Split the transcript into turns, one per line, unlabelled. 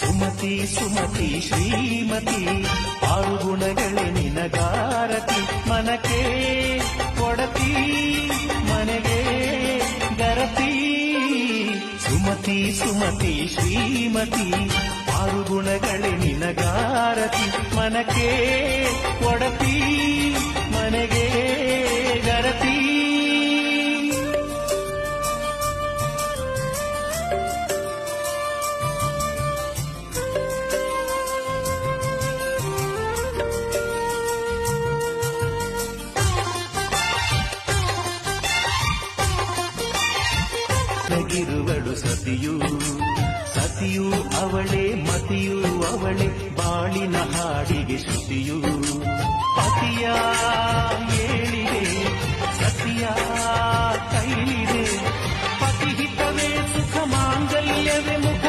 ಸುಮತಿ ಸುಮತಿ, ಶ್ರೀಮತಿ, ಆರು ಗುಣಗಳೇ ನಿನಗಾರತಿ. ಮನಕ್ಕೆ ಕೊಡತಿ, ಮನೆಗೆ ಗರತಿ. ಸುಮತಿ ಸುಮತಿ, ಶ್ರೀಮತಿ, ಆರು ಗುಣಗಳೇ ನಿನಗಾರತಿ. ಮನಕ್ಕೆ ಕೊಡತಿ. ಒಳಗಿರುವಳು ಸತಿಯು. ಸತಿಯು ಅವಳೆ, ಮತಿಯು ಅವಳೆ, ಬಾಳಿನ ಹಾಡಿಗೆ ಶ್ರುತಿಯು. ಪತಿಯ ಏಳಿದೆ, ಸತಿಯ ಕೈಲಿದೆ. ಪತಿಹಿತವೇ ಸುಖ ಮಾಂಗಲ್ಯವೇ ಮುಖ